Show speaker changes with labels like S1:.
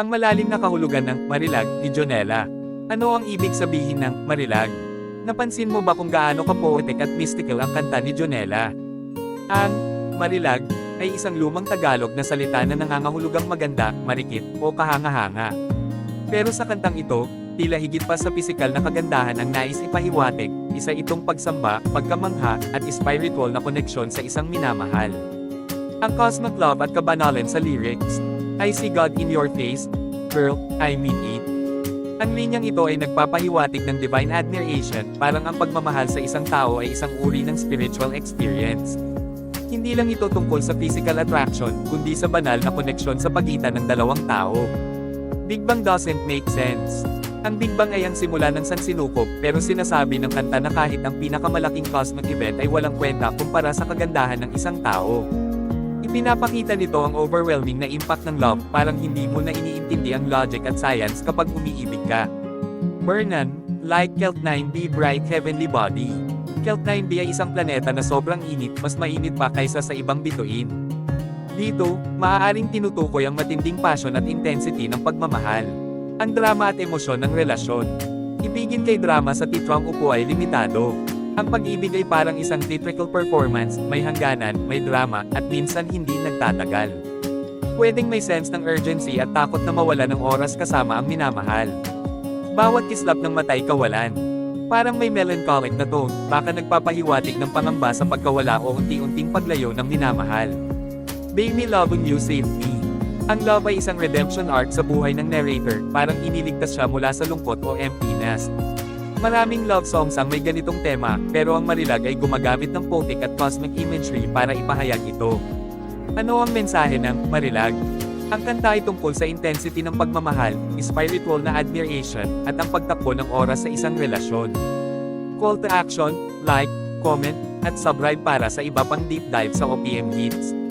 S1: Ang malalim na kahulugan ng Marilag ni Jonella. Ano ang ibig sabihin ng Marilag? Napansin mo ba kung gaano ka-poetic at mystical ang kanta ni Jonella? Ang Marilag ay isang lumang Tagalog na salita na nangangahulugang maganda, marikit, o kahanga-hanga. Pero sa kantang ito, tila higit pa sa pisikal na kagandahan ang nais ipahiwatig, isa itong pagsamba, pagkamangha, at spiritual na koneksyon sa isang minamahal. Ang cosmic love at kabanalan sa lyrics, I see God in your face, girl, I mean it. Ang linyang ito ay nagpapahiwatig ng divine admiration, parang ang pagmamahal sa isang tao ay isang uri ng spiritual experience. Hindi lang ito tungkol sa physical attraction, kundi sa banal na koneksyon sa pagitan ng dalawang tao. Big Bang doesn't make sense. Ang Big Bang ay ang simula ng sansinukob, pero sinasabi ng kanta na kahit ang pinakamalaking cosmic event ay walang kwenta kumpara sa kagandahan ng isang tao. Ipinapakita nito ang overwhelming na impact ng love, parang hindi mo na iniintindi ang logic at science kapag umiibig ka. Bernan, like Kelt 9b bright heavenly body. Kelt 9b ay isang planeta na sobrang init, mas mainit pa kaysa sa ibang bituin. Dito, maaaring tinutukoy ang matinding passion at intensity ng pagmamahal. Ang drama at emosyon ng relasyon. Ibigin kay drama sa titrang upo ay limitado. Ang pag-ibig ay parang isang theatrical performance, may hangganan, may drama, at minsan hindi nagtatagal. Pwedeng may sense ng urgency at takot na mawala ng oras kasama ang minamahal. Bawat kislap ng matay kawalan. Parang may melancholic na tone, baka nagpapahiwatig ng pangamba sa pagkawala o unti-unting paglayo ng minamahal. Baby loving you saved me. Ang love ay isang redemption arc sa buhay ng narrator, parang iniligtas siya mula sa lungkot o emptiness. Maraming love songs ang may ganitong tema, pero ang Marilag ay gumagamit ng poetic at cosmic imagery para ipahayag ito. Ano ang mensahe ng Marilag? Ang kanta ay tungkol sa intensity ng pagmamahal, spiritual na admiration, at ang pagtakbo ng oras sa isang relasyon. Call to action, like, comment, at subscribe para sa iba pang deep dive sa OPM Hits.